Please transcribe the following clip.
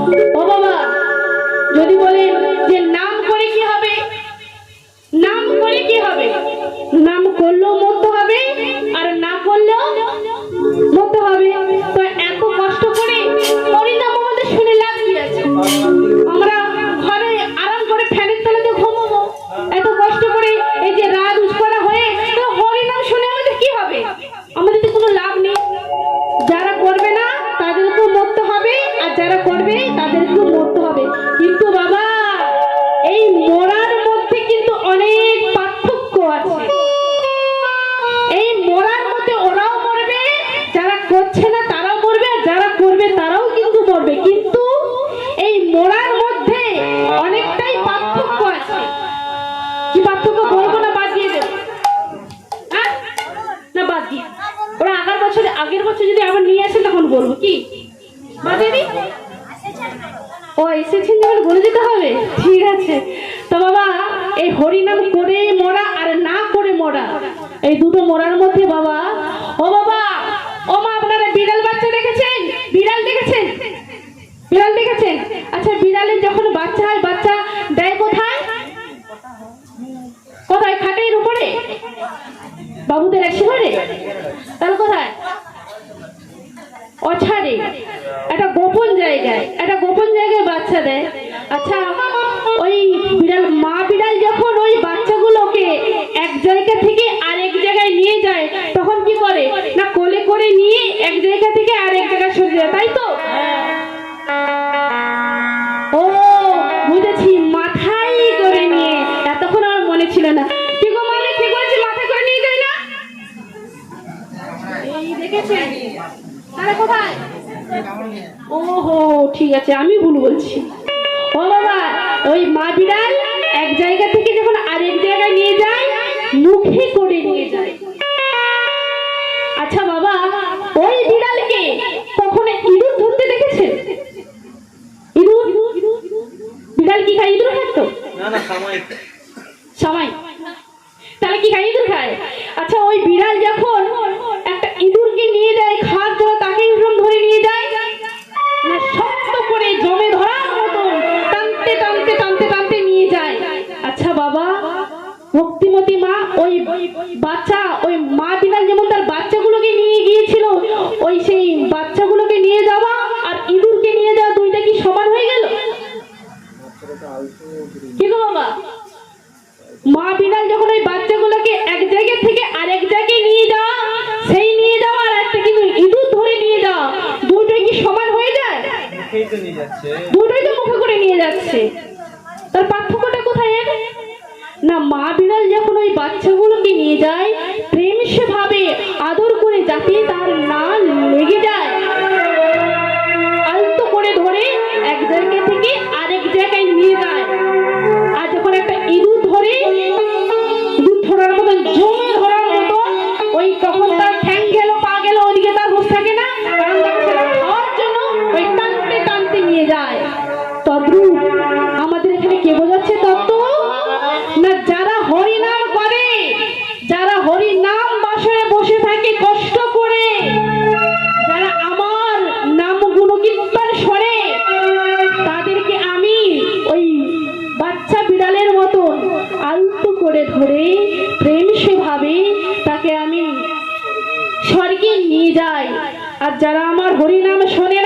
ও বাবা করছে না, তারাও মরবে আর যারা করবে তারাও কিন্তু মরবে কিন্তু এই মরার মধ্যে অনেকটাই পার্থক্য আছে। কি পার্থক্য বলব না, বাদ দিয়ে দেবো। হ্যাঁ? না, বাদ দিয়ে। ওরা আগের বছর আগের বছর যদি আবার নিয়ে আসে, তখন বলব। কি? ও, এসেছেন যখন, বলে দিতে হবে? ঠিক আছে। তো বাবা, এই হরিনাম করে মরা আর না করে মরা, এই দুটো মরার মধ্যে বাবা, ও বাবা ও মা আপনারা বিড়াল বাচ্চা দেখেছেন বিড়াল দেখেছেন বিড়াল দেখেছেন আচ্ছা বিড়ালের যখন বাচ্চা হয় বাচ্চা দেয় কোথায় কোথায়? খাটের উপরে? বাবুদের এক শহরে? তাহলে কোথায়? অছাড়ে। একটা গোপন জায়গায়। একটা গোপন জায়গায় বাচ্চা দেয়। আচ্ছা ওই বিড়াল, মা বিড়াল যখন ওই বাচ্চাগুলোকে এক জায়গা থেকে দেখেছেন তাহলে কোথায়? ওহো ঠিক আছে আমি ভুল বলছি। ও বাবা ওই মা বিড়াল এক জায়গা থেকে যখন আরেক জায়গায় নিয়ে যায় মুখে করে নিয়ে যায়। আচ্ছা বাবা ওই বিড়ালকে কখনো ইঁদুর ধরতে দেখেছেন? ইঁদুর? বিড়াল কি খায় ইঁদুর খাতো না না তাহলে কি খায় ইঁদুর খায়? আচ্ছা ওই বিড়াল যখন ভক্তিমতী মা ওই বাচ্চা ওই মা বিড়াল যেমন তার বাচ্চাগুলোকে নিয়ে গিয়েছিল ওই সেই বাচ্চাগুলোকে নিয়ে যাওয়া আর ইঁদুরকে নিয়ে যাওয়া দুইটা কি সমান হয়ে গেল? কি গো বাবা? মা বিড়াল যখন ওই বাচ্চাগুলোকে এক জায়গা থেকে আরেক জায়গায় নিয়ে যাওয়া সেই নিয়ে যাওয়া আর একটা কিন্তু ইঁদুর ধরে নিয়ে যাওয়া দুটোই কি সমান হয়ে যায়? দুটোই তো মুখে করে নিয়ে যাচ্ছে। তার পার্থক্যটা কোথায়? না মা বিড়াল যখন ওই বাচ্চাগুলোকে নিয়ে যায় প্রেম সে ভাবে করে ধরে প্রেম সেভাবে তাকে আমি স্বর্গে নিয়ে যাই। আর যারা আমার হরিনাম শোনে